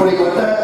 piccoli contatti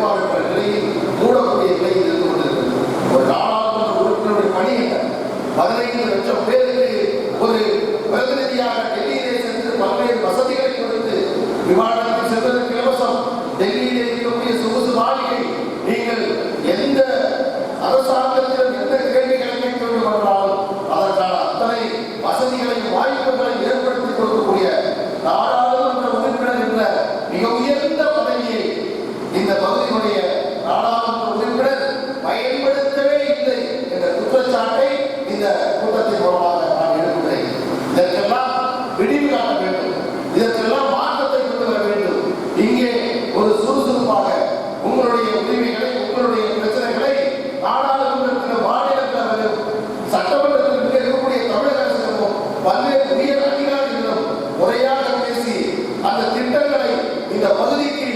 கட்டுப்பாடு இருந்து கொண்டிருக்கிறது. ஒரு நாடாளுமன்ற பதினைந்து லட்சம் பேர் இதற்கெல்லாம் விடிவு காண வேண்டும். இதற்கெல்லாம் மாற்றத்தை வர வேண்டும். இங்கே ஒரு சுறுசுறுப்பாக உங்களுடைய உரிமைகளை உங்களுடைய பிரச்சனைகளை நாடாளுமன்றத்தில் மாநிலத்தில் சட்டமன்றத்தில் இருக்கக்கூடிய தமிழக அரசிடமும் பல்வேறு உயர் அதிகாரிகளிடம் முறையாக பேசி அந்த திட்டங்களை இந்த பகுதிக்கு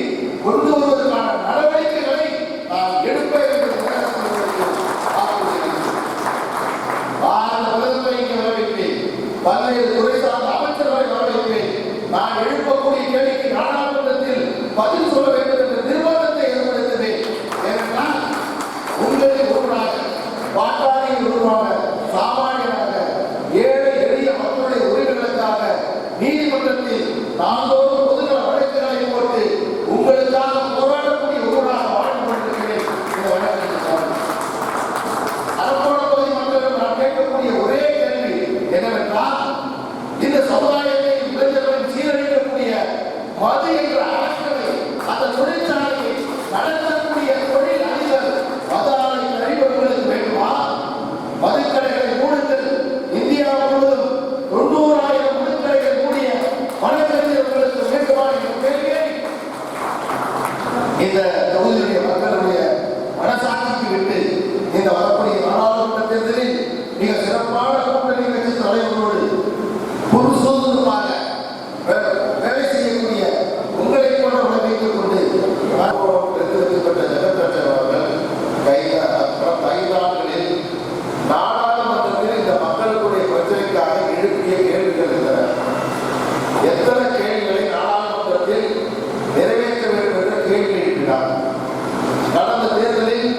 நடந்த தேர்தலில்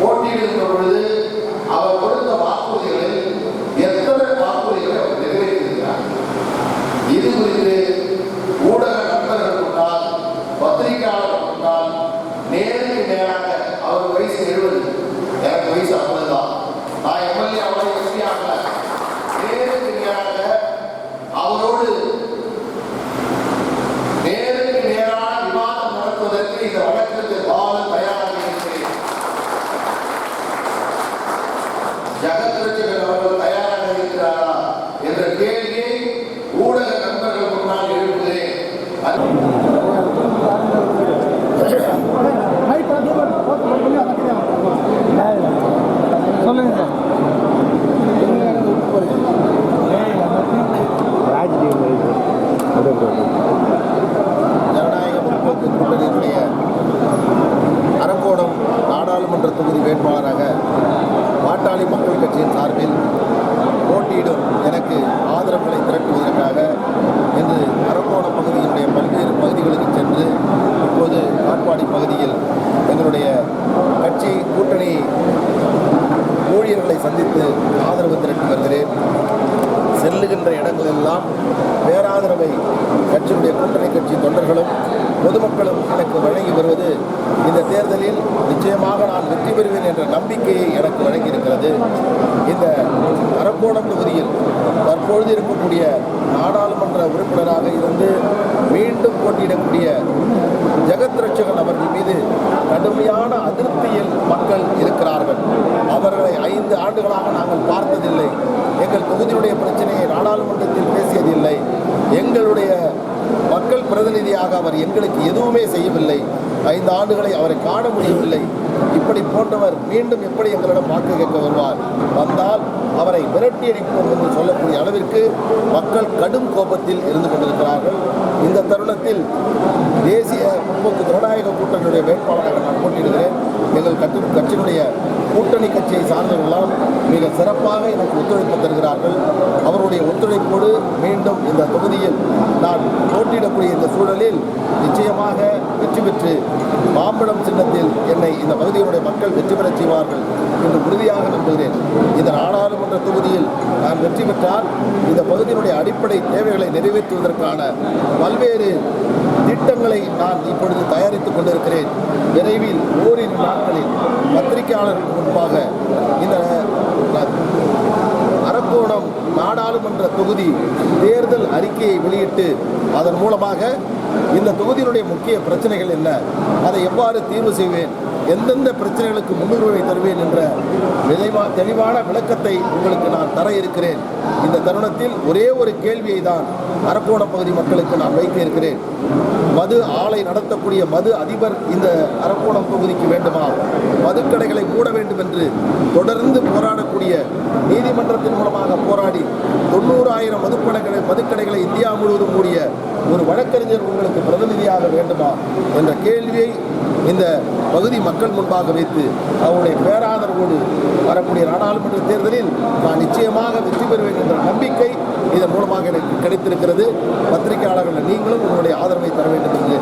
போட்டியிடுகின்ற பொழுது என்ற கேள்வியை ஊடக நண்பர்கள் முன்னால் எழுப்புகிறேன். நாம் பேராதரவை கட்சியுடைய கூட்டணி கட்சி தொண்டர்களும் பொதுமக்களும் எனக்கு வழங்கி வருவது இந்த தேர்தலில் நிச்சயமாக நான் வெற்றி பெறுவேன் என்ற நம்பிக்கையை எனக்கு வழங்கியிருக்கிறது. இந்த அரக்கோணம் தொகுதியில் தற்பொழுது இருக்கக்கூடிய நாடாளுமன்ற உறுப்பினராக இருந்து மீண்டும் போட்டியிடக்கூடிய ஜெகத் ரட்சகன் அவர்கள் மீது கடுமையான அதிருப்தியில் மக்கள் இருக்கிறார்கள். அவர்களை ஐந்து ஆண்டுகளாக நாங்கள் பார்த்ததில்லை. எங்கள் தொகுதியுடைய பிரச்சனையை நாடாளுமன்ற மக்கள் அவர் எங்களுக்கு எதுவுமே செய்யவில்லை. ஐந்து ஆண்டுகளை அவரை காண முடியவில்லை. இப்படி போன்றவர் மீண்டும் எப்படி எங்களிடம் வாக்கு கேட்க வருவார்? வந்தால் அவரை விரட்டி அடிப்போம் என்று சொல்லக்கூடிய அளவிற்கு மக்கள் கடும் கோபத்தில் இருந்து கொண்டிருக்கிறார்கள். இந்த தருணத்தில் தேசிய முற்போக்கு ஜனநாயக கூட்டணியுடைய வேட்பாளராக நான் போட்டியிடுகிறேன். எங்கள் கட்சி கட்சியினுடைய கூட்டணி கட்சியை சார்ந்தவர்களால் மிக சிறப்பாக எனக்கு ஒத்துழைப்பு தருகிறார்கள். அவருடைய ஒத்துழைப்போடு மீண்டும் இந்த தொகுதியில் நான் போட்டியிடக்கூடிய இந்த சூழலில் நிச்சயமாக வெற்றி பெற்று மாம்பழம் சின்னத்தில் என்னை இந்த பகுதியினுடைய மக்கள் வெற்றி பெறச் செய்வார்கள் என்று உறுதியாக நம்புகிறேன். தொகுதியில் நான் வெற்றி பெற்றால் இந்த பகுதியினுடைய அடிப்படை தேவைகளை நிறைவேற்றுவதற்கான பல்வேறு திட்டங்களை நான் இப்பொழுது தயாரித்துக் கொண்டிருக்கிறேன். விரைவில் ஓரிரு நாட்களில் பத்திரிகையாளர்கள் முன்பாக இந்த அரக்கோணம் நாடாளுமன்ற தொகுதி தேர்தல் அறிக்கையை வெளியிட்டு அதன் மூலமாக இந்த தொகுதியினுடைய முக்கிய பிரச்சனைகள் என்ன அதை எவ்வாறு தீர்வு செய்வேன் எந்தெந்த பிரச்சனைகளுக்கு முன்னுரிமை தருவேன் என்ற விளைவா தெளிவான விளக்கத்தை உங்களுக்கு நான் தர இருக்கிறேன். இந்த தருணத்தில் ஒரே ஒரு கேள்வியை தான் அரக்கோணம் பகுதி மக்களுக்கு நான் வைக்க இருக்கிறேன். மது ஆலை நடத்தக்கூடிய மது அதிபர் இந்த அரக்கோணம் தொகுதிக்கு வேண்டுமா? மதுக்கடைகளை மூட வேண்டும் என்று தொடர்ந்து போராடக்கூடிய நீதிமன்றத்தின் மூலமாக போராடி தொண்ணூறாயிரம் மதுக்கடைகளை மதுக்கடைகளை இந்தியா முழுவதும் கூடிய ஒரு வழக்கறிஞர் உங்களுக்கு பிரதிநிதியாக வேண்டுமா? என்ற கேள்வியை இந்த பகுதி மக்கள் மக்கள் முன்பாக வைத்து அவருடைய பேராதரவோடு வரக்கூடிய நாடாளுமன்ற தேர்தலில் நான் நிச்சயமாக வெற்றி பெறுவேன் என்ற நம்பிக்கை இதன் மூலமாக எனக்கு கிடைத்திருக்கிறது. பத்திரிகையாளர்கள் நீங்களும் உங்களுடைய ஆதரவை தர வேண்டும் என்று